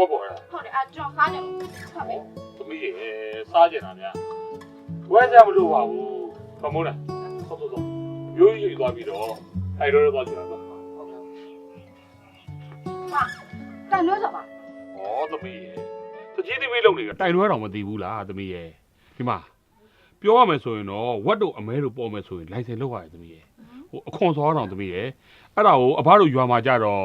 ဘောပေါ်လားဟုတ်တယ်အဲ့ကျွန်တော်စားကြတယ်ဟုတ်ပြီသမီးရေစားကြတာများဝဲကြမလို့ပါဘူးခမိုးလားဟုတ်တော့တော့ရိုးရိုးသွားပြီးတော့အဲ့တော့တော့ကြတာပါဟာတန်လို့ဆိုပါဩသမီးရေတကြီးသမီးလုံးတွေကတိုင်လွဲတော်မသိဘူးလားသမီးရေဒီမှာပြောရမယ်ဆိုရင်တော့ဝတ်တို့အမဲတို့ပေါ်မယ်ဆိုရင်လိုင်စင်လောက်ရတယ်သမီးရေဟိုအခွန်စောတော်သမီးရေအဲ့ဒါကိုအဘတို့ရွာမှာကြတော့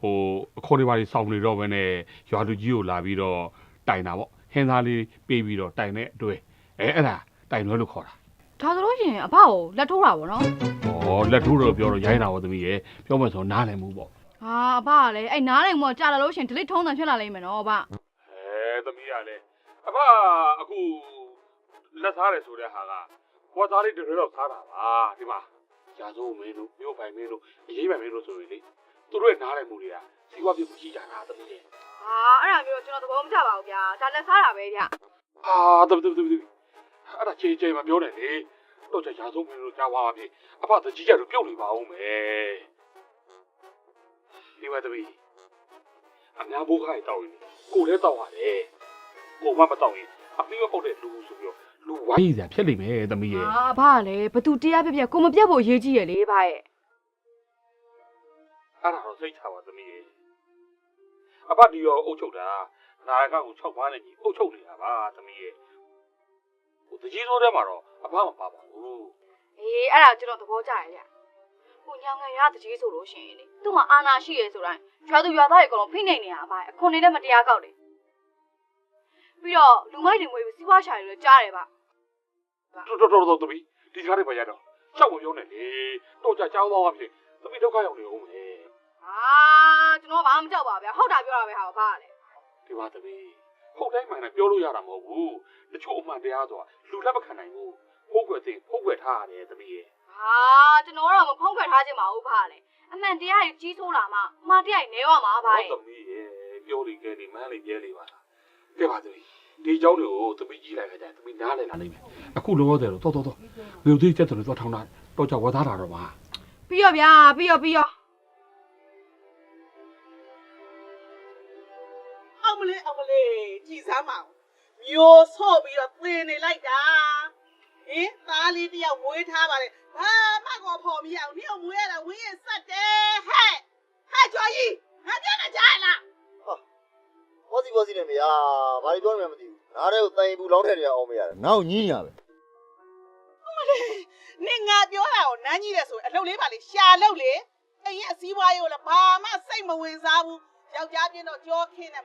ဟိုအခွန်တွေပါတွေစောင့်နေတော့ဘဲနဲ့ရွာလူကြီးကိုလာပြီးတော့တိုင်တာပေါ့ဟင်းသားလေးပေးပြီးတော့တိုင်တဲ့အတွေ့အဲအဲ့ဒါတိုင်လွဲလို့ခေါ်တာဒါဆိုလို့ရှိရင်အဖကိုလက်ထိုးတာပေါ့နော်ဩလက်ထိုးတော့ပြောတော့ရိုင်းတာပေါ့သမီးရေပြောမယ်ဆိုနားလည်မှုပေါ့ဟာအဖကလည်းအဲ့နားလိုက်မောကြာလာလို့ရှိရင် delete ထုံးတယ်ဖြစ်လာလိမ့်မယ်နော်အဖအဲသမီးရလေအဖအခုလက်စားတယ်ဆိုတဲ့ဟာကဘောသားလေးတရွေးတော့စားတာပါဒီမှာရာဇုံမင်းတို့မြို့ပိုင်မင်းတို့အရေးပိုင်မင်းတို့ဆိုရင်လေ သူတို့ရဲ့နားလည်မှုတွေကစီးပွားဖြစ်ကိုရှိကြတာသမီးရေဟာအဲ့ဒါမျိုးကျွန်တော်သဘောမကျပါဘူးဗျာဒါလက်စားတာပဲဗျအာတမတမတမအဲ့ဒါ ቼቼ မပြောနဲ့လေတော့ကြရာဇုံမင်းတို့ကြားဝါပါဖြစ်အဖတကြီးကြတော့ပြုတ်နေပါဦးမယ်ဒီမှာသမီးအများဘိုးခိုင်တောက်ရင်ကိုလည်းတောက်ရတယ်ကိုမမတောက်ရင်အပြီးမပုတ်တဲ့လူဆိုပြီးတော့လူဝိုင်းရဖြစ်လိမ့်မယ်သမီးရဲ့ဟာအဖကလည်းဘသူတရားပြက်ပြက်ကိုမပြတ်ဖို့အရေးကြီးရလေဖရဲ့ အဲ့ဒါတော့စိတ်ချပါသမီးရဲ့အဖဒီရောအုတ်ချုပ်တာနာရကကို6ပါးနဲ့ကြီးအုတ်ချုပ်နေတာပါသမီးရဲ့ဟိုတကြီးဆိုးထဲမှာတော့အဖမပါပါဘူးအေးအဲ့ဒါကျွန်တော်သဘောကျရဗျကိုညောင်ငံရတကြီးဆိုလို့ရှိရင်လေသူ့မှာအာနာရှိရဲဆိုတိုင်းရွာသူရွာသားတွေအကုန်လုံးဖိနှိပ်နေတာအဖအခွန်နေနဲ့မတရားကောက်တယ်ပြီးတော့လူမိုက်တွေငွေပြီးစီးပွားရှာတွေလည်းကြားတယ်ဗျတော်တော်တော်တော်သမီးဒီကားတွေပါရတော့ရှောက်မပြောနဲ့လေတော့ကြကြောင်းသွားပါဖြစ်သမီးဒုက္ခရောက်နေဦးမယ် ဟာကျွန်တော်ဘာမှမကြောက်ပါဗျာဟုတ်တာပြောတာပဲဟာဘာလဲ ဒီပါသမီးဟုတ်တိုင်းမှန်တယ်ပြောလို့ရတာမဟုတ်ဘူးတချို့အမှန်တရားဆိုတာလူလက်မခံနိုင်ဘူးဟုတ်ကွယ်သိဟုတ်ကွယ်ထားရတယ်သမီးရဲ့ ဟာကျွန်တော်တော့မဖုံးခွက်ထားခြင်းမဟုတ်ဘာလဲအမှန်တရားကြီးကြီးဆိုးလာမှအမှားတရားကြီးနေရမှာဘာလဲ သမီးရဲ့ပြောလိကဲနေမန်းလေးပြဲလေးပါလားကဲပါသမီးဒီเจ้าတွေကိုသမီးကြီးလိုက်ခဲ့ကြသမီးနားလည်လာလိမ့်မယ်အခုလောလောဆယ်တော့တော်တော်တော်မြို့သေးချက်တယ်တော့ထောင်းတာတော့ကြဝါသားတာတော့မှာ ပြီးရောဗျာပြီးရောပြီးရော မလေးအောင်မလေးကြည်စမ်းမအောင်မျိုးဆော့ပြီးတော့သင်နေလိုက်တာဟင်သားလေးတယောက်မွေးထားပါလေဘာမှကောဖော်မရအောင်နင့်ကိုမွေးရတာဝင်းရဆက်တယ်ဟဲ့ဟဲ့ကျော်ကြီးငါပြောနေကြလားဘောစီဘောစီနဲ့မရဘာတွေပြောနေမှမသိဘူးနားထဲကိုတိုင်ဘူးလောင်းထည့်နေအောင်မရတယ်နောက်ညင်းရပဲနင်ငါပြောတာကိုနမ်းကြီးတယ်ဆိုရင်အလုပ်လေးပါလေရှာလုပ်လေအိမ်ရဲ့အစည်းအဝါးရိုးလည်းဘာမှစိတ်မဝင်စားဘူးယောက်ျားပြင်းတော့ကြောခင်းတယ်